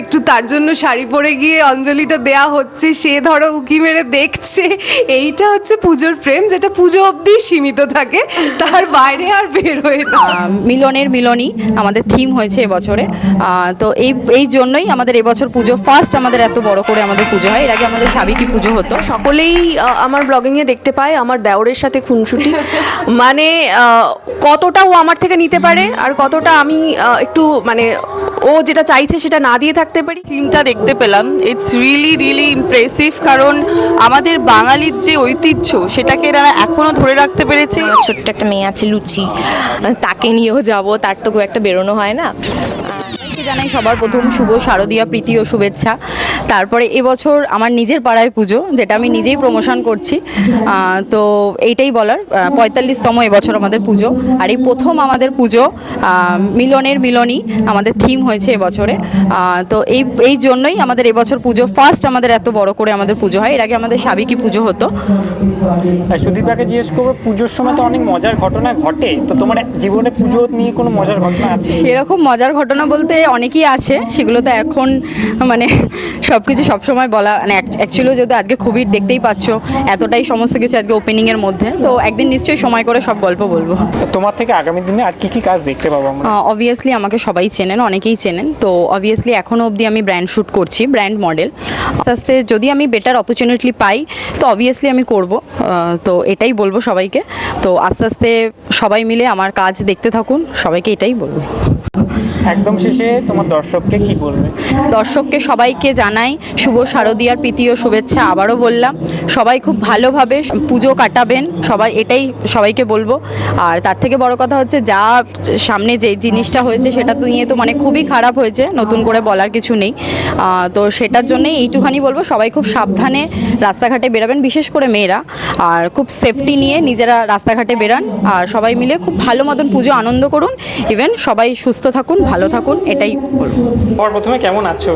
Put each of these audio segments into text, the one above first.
একটু তার জন্য শাড়ি পরে গিয়ে অঞ্জলিটা দেয়া হচ্ছে সে ধরো উকি মেরে দেখছে। এইটা হচ্ছে পুজোর প্রেম যেটা পুজো অবধি সীমিত থাকে তার বাইরে আর বের হয়ে না। মিলনের মিলনই আমাদের থিম হয়েছে এবছরে। তো এই এই জন্যই আমাদের এবছর পুজো ফার্স্ট আমাদের এত বড় করে আমাদের পুজো হয়। এর আগে আমাদের সাবিকি পুজো হতো। সকলেই আমার ব্লগিংয়ে দেখতে পায় আমার দেওরের সাথে খুনসুটি। মানে কতটা ও আমার থেকে নিতে পারে আর কতটা আমি একটু মানে ও যেটা চাইছে সেটা না দিয়ে থাকতে পারি? থিমটা দেখতে পেলাম। ইটস রিয়েলি রিয়েলি ইমপ্রেসিভ কারণ আমাদের বাঙালির যে ঐতিহ্য সেটাকে এরা এখনও ধরে রাখতে পেরেছে। ছোট্ট একটা মেয়ে আছে লুচি। তাকে নিয়েও যাব তার তো খুব একটা বেরোনো হয় না। জানাই সবার প্রথম শুভ শারদীয়া প্রীতি ও শুভেচ্ছা। তারপরে এবছর আমার নিজের পাড়ায় পুজো যেটা আমি নিজেই প্রমোশন করছি। তো এইটাই বলার পঁয়তাল্লিশতম এবছর আমাদের পুজো। আর এই প্রথম আমাদের পুজো মিলনের মিলনই আমাদের থিম হয়েছে এবছরে। তো এই এই জন্যই আমাদের এবছর পুজো ফার্স্ট আমাদের এত বড় করে আমাদের পুজো হয়। এর আগে আমাদের সাবিকি পুজো হতো। সুদীপাকে জিজ্ঞেস করব পুজোর সময় তো অনেক মজার ঘটনা ঘটে। তো তোমার জীবনে পুজো নিয়ে কোনো মজার ঘটনা আছে? সেরকম মজার ঘটনা বলতে অনেকই আছে। সেগুলো তো এখন মানে সব কিছু সবসময় বলা মানে অ্যাকচুয়ালি যদি আজকে খুবই দেখতেই পাচ্ছ এতটাই সমস্ত কিছু আজকে ওপেনিংয়ের মধ্যে তো একদিন নিশ্চয়ই সময় করে সব গল্প বলব। তোমার থেকে আগামী দিনে আর কি কি কাজ দেখতে পাবো আমরা? অবভিয়াসলি আমাকে সবাই চেনেন অনেকেই চেনেন তো অবভিয়াসলি এখনও অবধি আমি ব্র্যান্ড শ্যুট করছি ব্র্যান্ড মডেল আস্তে আস্তে যদি আমি বেটার অপরচুনিটি পাই তো অবভিয়াসলি আমি করব তো এটাই বলব সবাইকে। তো আস্তে আস্তে সবাই মিলে আমার কাজ দেখতে থাকুন সবাইকে এটাই বলব। একদম শেষে তোমার দর্শককে কি বলবে? দর্শককে সবাইকে জানাই শুভ শারদীয়ার প্রীতি ও শুভেচ্ছা আবারও বললাম। সবাই খুব ভালোভাবে পুজো কাটাবেন। সবাই এটাই সবাইকে বলব। আর তার থেকে বড় কথা হচ্ছে, যা সামনে যে জিনিসটা হয়েছে, সেটা নিয়ে তো মানে খুবই খারাপ হয়েছে। নতুন করে বলার কিছু নেই। তো সেটার জন্যই এইটুখানি বলব, সবাই খুব সাবধানে রাস্তাঘাটে বেরাবেন, বিশেষ করে মেয়েরা। আর খুব সেফটি নিয়ে নিজেরা রাস্তাঘাটে বেরান। আর সবাই মিলে খুব ভালো মতন পুজো আনন্দ করুন। ইভেন সবাই সুস্থ থাকুন, ভালো থাকুন, এটাই বলব। প্রথমে কেমন আছো?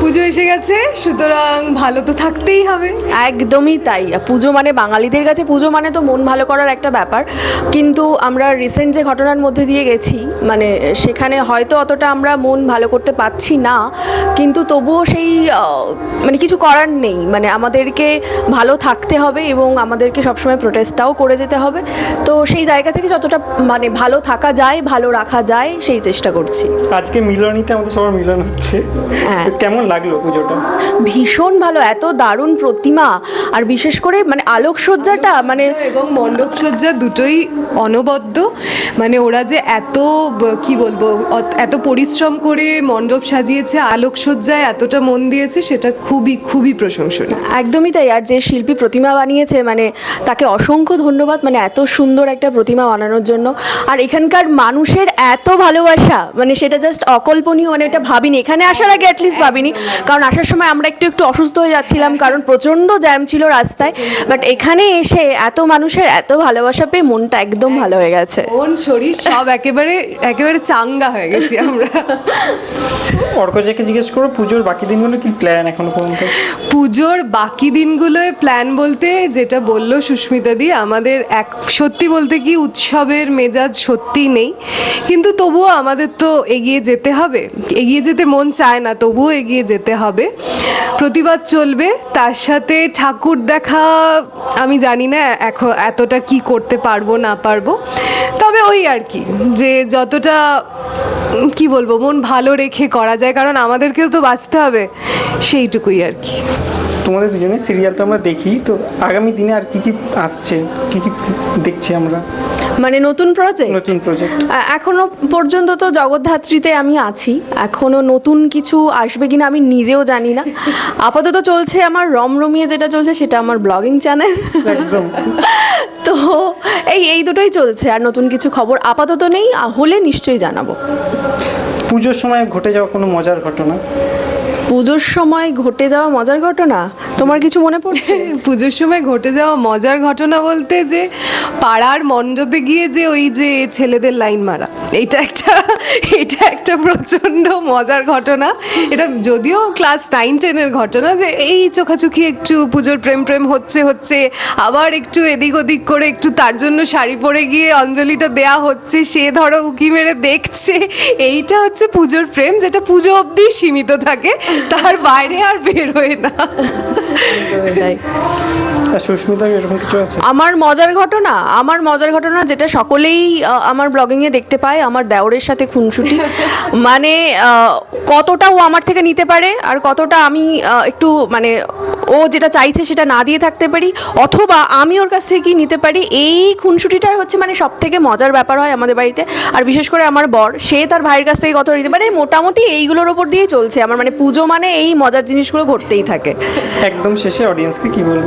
পুজো এসে গেছে সুতরাং ভালো তো থাকতেই হবে। একদমই তাই। পুজো মানে বাঙালিদের কাছে পুজো মানে তো মন ভালো করার একটা ব্যাপার। কিন্তু আমরা রিসেন্ট যে ঘটনার মধ্যে দিয়ে গেছি মানে সেখানে হয়তো অতটা আমরা মন ভালো করতে পারছি না কিন্তু তবুও সেই মানে কিছু করার নেই। মানে আমাদেরকে ভালো থাকতে হবে এবং আমাদেরকে সবসময় প্রোটেস্টটাও করে যেতে হবে। তো সেই জায়গা থেকে যতটা মানে ভালো থাকা যায় ভালো রাখা যায় সেই চেষ্টা করছি। আজকে মিলনীতে আমাদের সবার মিলন হচ্ছে। হ্যাঁ। কেমন লাগল পুজোটা? ভীষণ ভালো এত দারুণ প্রতিমা। আর বিশেষ করে মানে আলোকসজ্জাটা মানে এবং মণ্ডপ সজ্জা দুটোই অনবদ্য। মানে ওরা যে এত কি বলব অত- এত পরিশ্রম করে মণ্ডপ সাজিয়েছে আলোকসজ্জায় এতটা মন দিয়েছে সেটা খুবই খুবই প্রশংসনীয়। একদমই তাই। আর যে শিল্পী প্রতিমা বানিয়েছে মানে তাকে অসংখ্য ধন্যবাদ মানে এত সুন্দর একটা প্রতিমা বানানোর জন্য। আর এখানকার মানুষের এত ভালোবাসা মানে সেটা জাস্ট অকল্পনীয় মানে এটা ভাবিনি। এখানে আসার আগে অ্যাটলিস্ট ভাবিনি। কারণ আসার সময় আমরা একটু একটু অসুস্থ হয়ে যাচ্ছিলাম কারণ প্রচণ্ড জ্যাম ছিল রাস্তায়। বাট এখানে এসে এত মানুষের এত ভালোবাসা পেয়ে মনটা একদম ভালো হয়ে গেছে। মন শরীর সব একেবারে একেবারে চাঙ্গা হয়ে গেছি আমরা। অর্কজাকে জিজ্ঞেস করব পুজোর বাকি দিনগুলো কি প্ল্যান এখনও পর্যন্ত? পুজোর বাকি দিনগুলোয় প্ল্যান বলতে যেটা বলল সুস্মিতা দি আমাদের এক সত্যি বলতে কি উৎসবের মেজাজ সত্যি নেই। কিন্তু তবুও আমাদের তো এগিয়ে যেতে হবে। এগিয়ে যেতে মন চায় না তবুও এগিয়ে যেতে হবে। প্রতিবাদ চলবে। তার সাথে ঠাকুর দেখা, আমি জানি না এখন এতটা কি করতে পারব, না পারব। তবে ওই আর কি, যে যতটা, কি বলব, মন ভালো রেখে করা যায়, কারণ আমাদেরকেও তো বাঁচতে হবে, সেইটুকুই আর কি। তোমাদের দুজনে সিরিয়াল তো আমরা দেখি, তো আগামী দিনে আর কি কি আসছে, কি কি দেখছি আমরা? মানে নতুন প্রজেক্ট নতুন প্রজেক্ট এখনও পর্যন্ত তো জগদ্ধাত্রীতে আমি আছি। এখনও নতুন কিছু আসবে কিনা আমি নিজেও জানি না। আপাতত চলছে আমার রমরমিয়ে যেটা চলছে সেটা আমার ব্লগিং চ্যানেল তো এই এই দুটোই চলছে। আর নতুন কিছু খবর আপাতত নেই হলে নিশ্চয়ই জানাব। পুজোর সময় ঘটে যাওয়া কোনো মজার ঘটনা? পুজোর সময় ঘটে যাওয়া মজার ঘটনা? তোমার কিছু মনে পড়ছে? পুজোর সময় ঘটে যাওয়া মজার ঘটনা বলতে যে, পাড়ার মণ্ডপে গিয়ে যে ওই যে ছেলেদের লাইন মারা। এটা একটা এটা একটা প্রচণ্ড মজার ঘটনা। এটা যদিও ক্লাস নাইন টেনের ঘটনা যে এই চোখাচোখি একটু পুজোর প্রেম প্রেম হচ্ছে হচ্ছে, আবার একটু এদিক ওদিক করে একটু তার জন্য শাড়ি পরে গিয়ে অঞ্জলিটা দেয়া হচ্ছে, সে ধরো উকি মেরে দেখছে, এইটা হচ্ছে পুজোর প্রেম যেটা পুজো অবধি সীমিত থাকে, তার বাইরে আর বের হয় না। এরকম কিছু আছে? আমার মজার ঘটনা আমার মজার ঘটনা যেটা সকলেই আমার ব্লগিংয়ে দেখতে পায় আমার দেওরের সাথে খুনসুটি। মানে কতটা ও আমার থেকে নিতে পারে আর কতটা আমি একটু মানে ও যেটা চাইছে সেটা না দিয়ে থাকতে পারি অথবা আমি ওর কাছ থেকে নিতে পারি এই খুনসুটিটার হচ্ছে মানে সব থেকে মজার ব্যাপার হয় আমাদের বাড়িতে। আর বিশেষ করে আমার বর সে তার ভাইয়ের কাছ থেকে কত নিতে পারে মোটামুটি এইগুলোর ওপর দিয়েই চলছে। আমার মানে পুজো মানে এই মজার জিনিসগুলো ঘটতেই থাকে। একদম শেষে অডিয়েন্সকে কি বলব?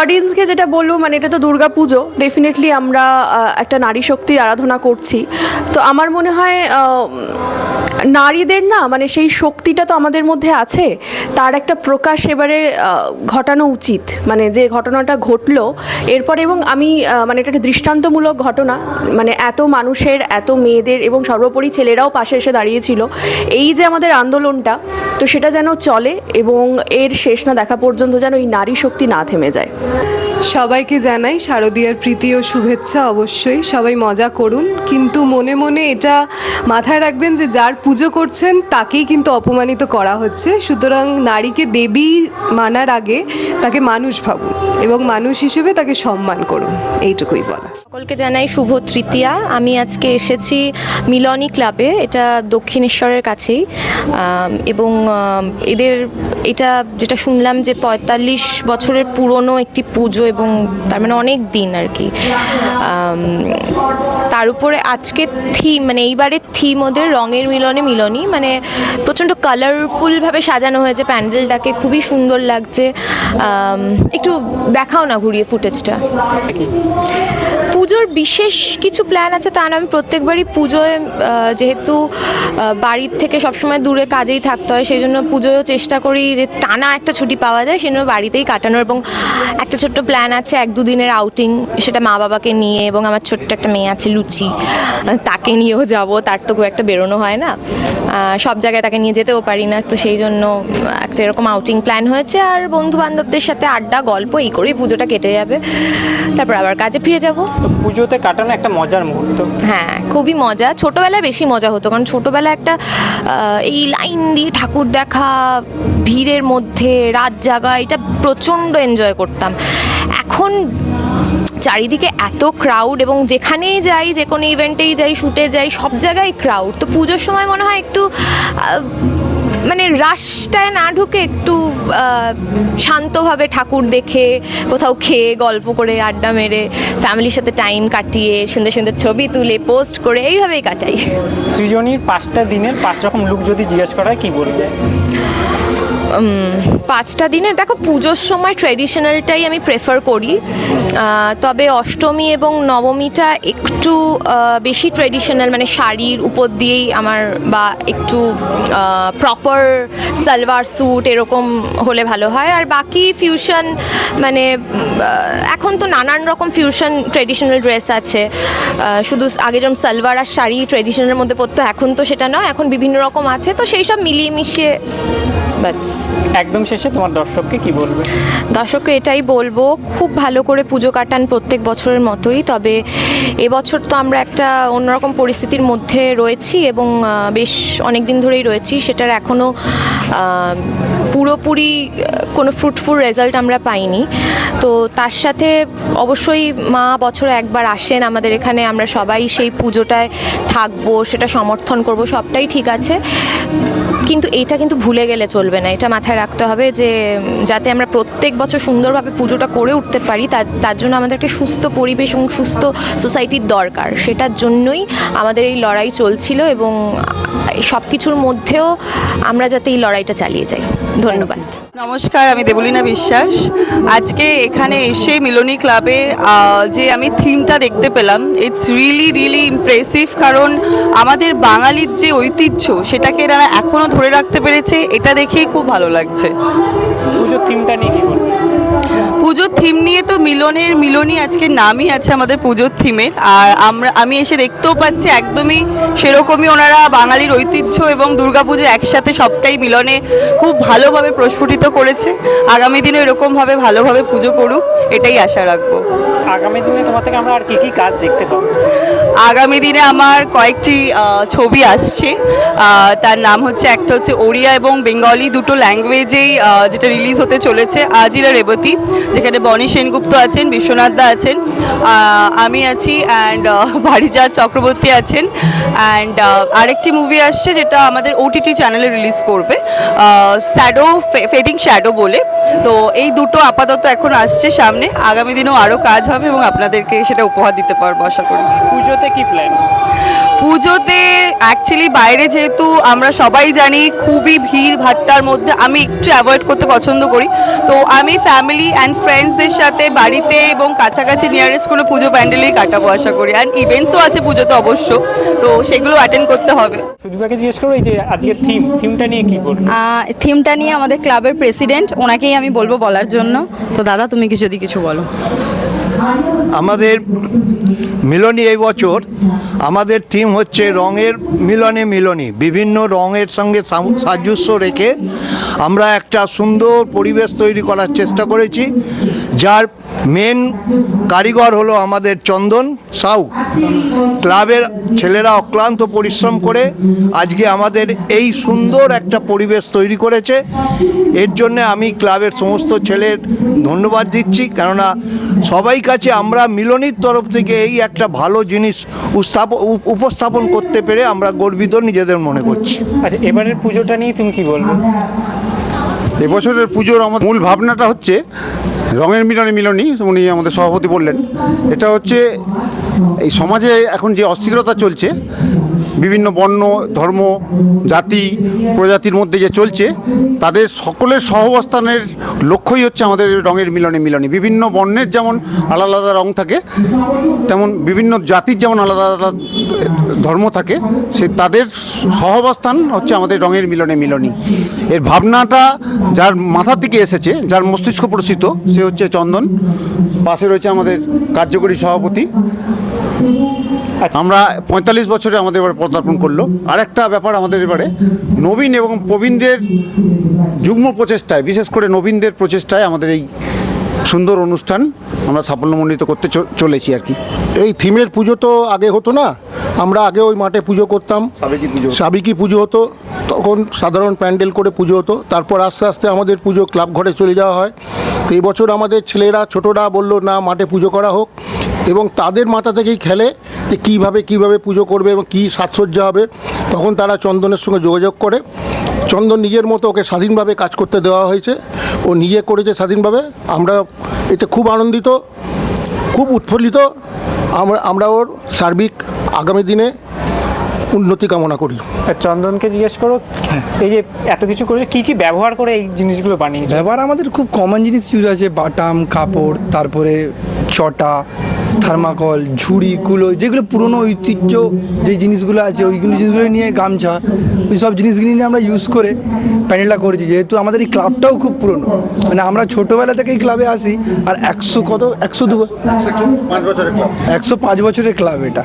অডিয়েন্সকে যেটা বলব মানে এটা তো দুর্গা পুজো ডেফিনেটলি আমরা একটা নারী শক্তির আরাধনা করছি। তো আমার মনে হয় নারীদের না মানে সেই শক্তিটা তো আমাদের মধ্যে আছে, তার একটা প্রকাশ এবারে ঘটানো উচিত। মানে যে ঘটনাটা ঘটলো, এরপর এবং আমি মানে এটা একটা দৃষ্টান্তমূলক ঘটনা মানে এত মানুষের, এত মেয়েদের এবং সর্বোপরি ছেলেরাও পাশে এসে দাঁড়িয়েছিল, এই যে আমাদের আন্দোলনটা, তো সেটা যেন চলে এবং এর শেষ না দেখা পর্যন্ত যেন এই নারী শক্তি না থেমে যায়। Yeah. সবাইকে জানাই শারদীয়ার প্রীতি ও শুভেচ্ছা অবশ্যই। সবাই মজা করুন। কিন্তু মনে মনে এটা মাথায় রাখবেন যে যার পুজো করছেন, তাকেই কিন্তু অপমানিত করা হচ্ছে। সুতরাং নারীকে দেবী মানার আগে তাকে মানুষ ভাবুন এবং মানুষ হিসেবে তাকে সম্মান করুন। এইটুকুই বলা সকলকে জানাই শুভ তৃতীয়া। আমি আজকে এসেছি মিলনী ক্লাবে, এটা দক্ষিণেশ্বরের কাছেই। এবং এদের, এটা যেটা শুনলাম যে পঁয়তাল্লিশ বছরের পুরনো একটি পুজো এবং তার মানে অনেক দিন আর কি। তার উপরে আজকে থিম মানে এইবারের থিম ওদের রঙের মিলনে মিলনই মানে প্রচণ্ড কালারফুলভাবে সাজানো হয়েছে প্যান্ডেলটাকে, খুবই সুন্দর লাগছে। একটু দেখাও না ঘুরিয়ে ফুটেজটা। পুজোর বিশেষ কিছু প্ল্যান আছে, তা না, আমি প্রত্যেকবারই পুজোয় যেহেতু বাড়ির থেকে সবসময় দূরে কাজেই থাকতে হয় সেই জন্য পুজোয়ও চেষ্টা করি যে টানা একটা ছুটি পাওয়া যায়, সেজন্য বাড়িতেই কাটানোর এবং একটা ছোট্ট প্ল্যান আছে এক দুদিনের আউটিং সেটা মা বাবাকে নিয়ে এবং আমার ছোট্ট একটা মেয়ে আছে লুচি। তাকে নিয়েও যাব তার তো খুব একটা বেরোনো হয় না। সব জায়গায় তাকে নিয়ে যেতেও পারি না তো সেই জন্য একটা এরকম আউটিং প্ল্যান হয়েছে। আর বন্ধু বান্ধবদের সাথে আড্ডা গল্প এই করেই পুজোটা কেটে যাবে। তারপর আবার কাজে ফিরে যাব। পুজোতে কাটানো একটা মজার মুহূর্ত। হ্যাঁ খুবই মজা। ছোটোবেলায় বেশি মজা হতো কারণ ছোটোবেলায় একটা এই লাইন দিয়ে ঠাকুর দেখা ভিড়ের মধ্যে রাত জাগা এটা প্রচণ্ড এনজয় করতাম। এখন চারিদিকে এত ক্রাউড এবং যেখানেই যাই, যে কোনো ইভেন্টেই যাই শুটে যাই, সব জায়গায় ক্রাউড তো পুজোর সময় মনে হয় একটু মানে রাশটায় না ঢুকে একটু শান্তভাবে ঠাকুর দেখে, কোথাও খেয়ে, গল্প করে, আড্ডা মেরে ফ্যামিলির সাথে টাইম কাটিয়ে, সুন্দর সুন্দর ছবি তুলে পোস্ট করে, এইভাবেই কাটাই। সৃজনীর পাঁচটা দিনের পাঁচ রকম লুক যদি জিজ্ঞেস করা কি বলবে? পাঁচটা দিনের দেখো পুজোর সময় ট্রেডিশনালটাই আমি প্রেফার করি। তবে অষ্টমী এবং নবমীটা একটু বেশি ট্রেডিশনাল মানে শাড়ির উপর দিয়েই আমার বা একটু প্রপার সালোয়ার স্যুট এরকম হলে ভালো হয়। আর বাকি ফিউশন মানে এখন তো নানান রকম ফিউশন ট্রেডিশনাল ড্রেস আছে। শুধু আগে যেরকম সালোয়ার আর শাড়ি ট্রেডিশনালের মধ্যে পড়তো, এখন তো সেটা নয়, এখন বিভিন্ন রকম আছে। তো সেই সব মিলিয়ে মিশিয়ে ব্যাস। একদম শেষে তোমার দর্শককে কি বলবে? দর্শককে এটাই বলব খুব ভালো করে পুজো কাটান প্রত্যেক বছরের মতোই তবে এবছর তো আমরা একটা অন্যরকম পরিস্থিতির মধ্যে রয়েছি এবং বেশ অনেক দিন ধরেই রয়েছি সেটার এখনও পুরোপুরি কোনো ফ্রুটফুল রেজাল্ট আমরা পাইনি। তো তার সাথে অবশ্যই মা বছরে একবার আসেন আমাদের এখানে আমরা সবাই সেই পুজোটায় থাকব সেটা সমর্থন করব সবটাই ঠিক আছে। কিন্তু এটা কিন্তু ভুলে গেলে চলবে না। এটা মাথায় রাখতে হবে যে, যাতে আমরা প্রত্যেক বছর সুন্দরভাবে পুজোটা করে উঠতে পারি, তার জন্য একটা সুস্থ পরিবেশ এবং সুস্থ সোসাইটির দরকার। সেটার জন্যই আমাদের এই লড়াই চলছিল এবং সব কিছুর মধ্যেও আমরা যাতে এই লড়াইটা চালিয়ে যাই। ধন্যবাদ। নমস্কার, আমি দেবলীনা বিশ্বাস। আজকে এখানে এসে মিলনী ক্লাবে যে আমি থিমটা দেখতে পেলাম ইটস রিয়েলি রিয়েলি ইমপ্রেসিভ কারণ আমাদের বাঙালির যে ঐতিহ্য, সেটাকে এরা এখনও ধরে রাখতে পেরেছে, এটা দেখেই খুব ভালো লাগছে। পুজোর থিমটা নিয়ে পুজোর থিম নিয়ে তো মিলনের মিলনই আজকে নামই আছে আমাদের পুজোর থিমের আর আমরা আমি এসে দেখতেও পাচ্ছি একদমই সেরকমই ওনারা বাঙালির ঐতিহ্য এবং দুর্গাপুজো একসাথে সবটাই মিলনে খুব ভালোভাবে প্রস্ফুটিত করেছে। আগামী দিনে এরকমভাবে ভালোভাবে পুজো করুক এটাই আশা রাখব। আগামী দিনে তোমার থেকে আমরা আর কি কি কাজ দেখতে পাবো? আগামী দিনে আমার কয়েকটি ছবি আসছে। তার নাম হচ্ছে একটা হচ্ছে ওড়িয়া এবং বেঙ্গলি দুটো ল্যাঙ্গুয়েজেই যেটা রিলিজ হতে চলেছে আজিরা রেবতী। যেখানে বনি সেনগুপ্ত আছেন, বিশ্বনাথ দা আছেন আমি আছি অ্যান্ড ভারিজাত চক্রবর্তী আছেন অ্যান্ড আরেকটি মুভি আসছে যেটা আমাদের ওটিটি চ্যানেলে রিলিজ করবে শ্যাডো ফেডিং শ্যাডো বলে। তো এই দুটো আপাতত এখন আসছে সামনে, আগামী দিনেও আরও কাজ হবে এবং আপনাদেরকে সেটা উপহার দিতে পারব, আশা করি। পুজোতে কি প্ল্যান পুজোতে অ্যাকচুয়ালি বাইরে যেহেতু আমরা সবাই জানি খুবই ভিড় ভাট্টার মধ্যে আমি একটু অ্যাভয়েড করতে পছন্দ করি। তো আমি ফ্যামিলি অ্যান্ড ফ্রেন্ডসদের সাথে বাড়িতে এবং কাছাকাছি নিয়ারেস্ট কোনো পুজো প্যান্ডেলেই কাটাবো আশা করি। অ্যান্ড ইভেন্টসও আছে পুজোতে অবশ্য তো সেগুলো অ্যাটেন্ড করতে হবে। সুদীপাকে জিজ্ঞেস করো এই যে আজকের থিম থিমটা নিয়ে কি বলব? থিমটা নিয়ে আমাদের ক্লাবের প্রেসিডেন্ট ওনাকেই আমি বলব বলার জন্য। তো দাদা তুমি কিছু যদি কিছু বলো। আমাদের মিলনী এই বছর, আমাদের থিম হচ্ছে রঙের মিলনে মিলনী। বিভিন্ন রঙের সঙ্গে সাজস্য রেখে আমরা একটা সুন্দর পরিবেশ তৈরি করার চেষ্টা করেছি, যার মেন কারিগর হলো আমাদের চন্দন সাউ। ক্লাবের ছেলেরা অক্লান্ত পরিশ্রম করে আজকে আমাদের এই সুন্দর একটা পরিবেশ তৈরি করেছে। এর জন্য আমি ক্লাবের সমস্ত ছেলের ধন্যবাদ দিচ্ছি, কেননা সবাই কাছে আমরা মিলনীর তরফ থেকে এই একটা ভালো জিনিস উপস্থাপন করতে পেরে আমরা গর্বিত নিজেদের মনে করছি। আচ্ছা এবারের পুজোটা নিয়ে তুমি কি বলবে? এবছরের পুজোর আমাদের মূল ভাবনাটা হচ্ছে রঙের মিলনে মিলনই, উনি আমাদের সভাপতি বললেন। এটা হচ্ছে এই সমাজে এখন যে অস্থিরতা চলছে বিভিন্ন বর্ণ, ধর্ম, জাতি, প্রজাতির মধ্যে যে চলছে, তাদের সকলের সহবস্থানের লক্ষ্যই হচ্ছে আমাদের রঙের মিলনে মিলনে। বিভিন্ন বর্ণের যেমন আলাদা আলাদা রং থাকে, তেমন বিভিন্ন জাতির যেমন আলাদা আলাদা ধর্ম থাকে, সে তাদের সহবস্থান হচ্ছে আমাদের রঙের মিলনে মিলনী। এর ভাবনাটা যার মাথা থেকে এসেছে, যার মস্তিষ্ক প্রসিত, সে হচ্ছে চন্দন। পাশে রয়েছে আমাদের কার্যকরী সভাপতি। আমরা পঁয়তাল্লিশ বছরে আমাদের এবারে পদার্পণ করল। আরেকটা ব্যাপার আমাদের এবারে নবীন এবং প্রবীণদের যুগ্ম প্রচেষ্টায় বিশেষ করে নবীনদের প্রচেষ্টায় আমাদের এই সুন্দর অনুষ্ঠান আমরা সাফল্যমণ্ডিত করতে চ- চলেছি আর কি। এই থিমের পুজো তো আগে হতো না। আমরা আগে ওই মাঠে পুজো করতাম। সাবিকি পুজো হতো। তখন সাধারণ প্যান্ডেল করে পুজো হতো। তারপর আস্তে আস্তে আমাদের পুজো ক্লাব ঘরে চলে যাওয়া হয়। এই বছর আমাদের ছেলেরা, ছোটরা বলল, না, মাঠে পুজো করা হোক। এবং তাদের মাথা থেকেই খেলে যে কীভাবে কীভাবে পুজো করবে এবং কী সাজসজ্জা হবে। তখন তারা চন্দনের সঙ্গে যোগাযোগ করে। চন্দন নিজের মতো ওকে স্বাধীনভাবে কাজ করতে দেওয়া হয়েছে। ও নিজে করেছে স্বাধীনভাবে। আমরা এতে খুব আনন্দিত, খুব উৎফুল্লিত। আমরা আমরা ওর সার্বিক আগামী দিনে উন্নতি কামনা করি। আর চন্দনকে জিজ্ঞেস করো এই যে এত কিছু করে কি কি ব্যবহার করে এই জিনিসগুলো বানিয়ে ব্যবহার আমাদের খুব কমন জিনিস ইউজ আছে বাটাম কাপড় তারপরে চটা থার্মাকল ঝুড়ি কুলো যেগুলো পুরনো ঐতিহ্য যে জিনিসগুলো আছে ওই জিনিসগুলো নিয়ে গামছা ওই সব জিনিসগুলি নিয়ে আমরা ইউজ করে প্যান্ডেলটা করেছি। যেহেতু আমাদের এই ক্লাবটাও খুব পুরনো। মানে আমরা ছোটোবেলা থেকে এই ক্লাবে আসি আর একশো কত একশো দু একশো পাঁচ বছরের ক্লাব এটা।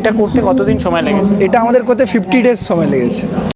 এটা করতে কতদিন সময় লেগেছে? এটা আমাদের করতে ফিফটি ডেজ সময় লেগেছে।